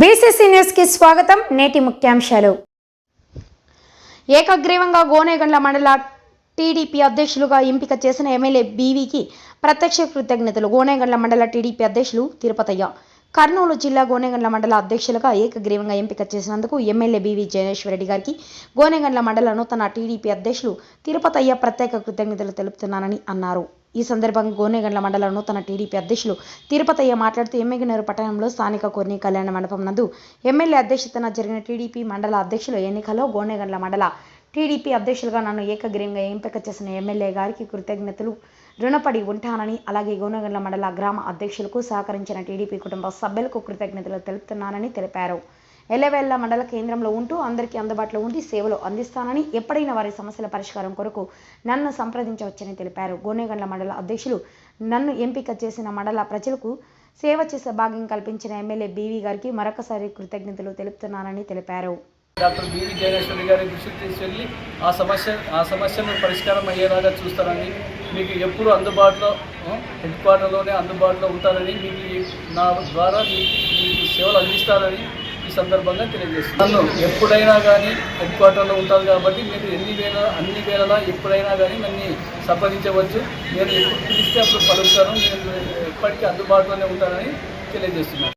BCC న్యూస్కి స్వాగతం. నేటి ముఖ్యాంశాలు. ఏకగ్రీవంగా గోనేగండ్ల మండల టీడీపీ అధ్యక్షులుగా ఎంపిక చేసిన ఎమ్మెల్యే బీవీకి ప్రత్యక్ష కృతజ్ఞతలు. గోనేగండ్ల మండల టీడీపీ అధ్యక్షులు తిరుపతయ్య. కర్నూలు జిల్లా గోనేగండ్ల మండల అధ్యక్షులుగా ఏకగ్రీవంగా ఎంపిక చేసినందుకు ఎమ్మెల్యే బీవీ జయేశ్వరరెడ్డి గారికి గోనేగండ్ల మండల నూతన టీడీపీ అధ్యక్షులు తిరుపతయ్య ప్రత్యేక కృతజ్ఞతలు తెలుపుతున్నానని అన్నారు. ఈ సందర్భంగా గోనేగండ్ల మండల నూతన టీడీపీ అధ్యక్షులు తిరుపతయ్య మాట్లాడుతూ ఎమ్మెగనూరు పట్టణంలో స్థానిక కొన్ని కళ్యాణ మండపం నందు ఎమ్మెల్యే అధ్యక్షతన జరిగిన టీడీపీ మండల అధ్యక్షుల ఎన్నికల్లో గోనేగండ్ల మండల టీడీపీ అధ్యక్షులుగా నన్ను ఏకగ్రీయంగా ఎంపిక చేసిన ఎమ్మెల్యే గారికి కృతజ్ఞతలు రుణపడి ఉంటానని అలాగే గోనగండ్ల మండల గ్రామ అధ్యక్షులకు సహకరించిన టీడీపీ కుటుంబ సభ్యులకు కృతజ్ఞతలు తెలుపుతున్నానని తెలిపారు. ఎల్లవేళ్ళ మండల కేంద్రంలో ఉంటూ అందరికీ అందుబాటులో ఉండి సేవలు అందిస్తానని ఎప్పుడైనా వారి సమస్యల పరిష్కారం కొరకు నన్ను సంప్రదించవచ్చని తెలిపారు. గోనేగండ్ల మండల అధ్యక్షులు నన్ను ఎంపిక చేసిన మండల ప్రజలకు సేవ చేసే భాగ్యం కల్పించిన ఎమ్మెల్యే బీవీ గారికి మరొకసారి కృతజ్ఞతలు తెలుపుతున్నానని తెలిపారు. డాక్టర్ బీవీ జయనేశ్వరి గారి దృష్టికి తీసుకెళ్ళి ఆ సమస్య ఆ సమస్యను పరిష్కారం అయ్యేలాగా చూస్తారని మీకు ఎప్పుడు అందుబాటులో హెడ్ క్వార్టర్లోనే అందుబాటులో ఉంటారని మీకు నా ద్వారా మీకు మీకు సేవలు అందిస్తారని ఈ సందర్భంగా తెలియజేస్తున్నాను. ఎప్పుడైనా కానీ హెడ్ క్వార్టర్లో ఉంటారు కాబట్టి మీరు ఎన్ని వేల అన్ని వేళలా ఎప్పుడైనా కానీ నన్ను సంప్రదించవచ్చు. నేను ఎప్పుడు పిలిస్తే అప్పుడు పలుకుతాను. నేను ఎప్పటికీ అందుబాటులోనే ఉంటానని తెలియజేస్తున్నాను.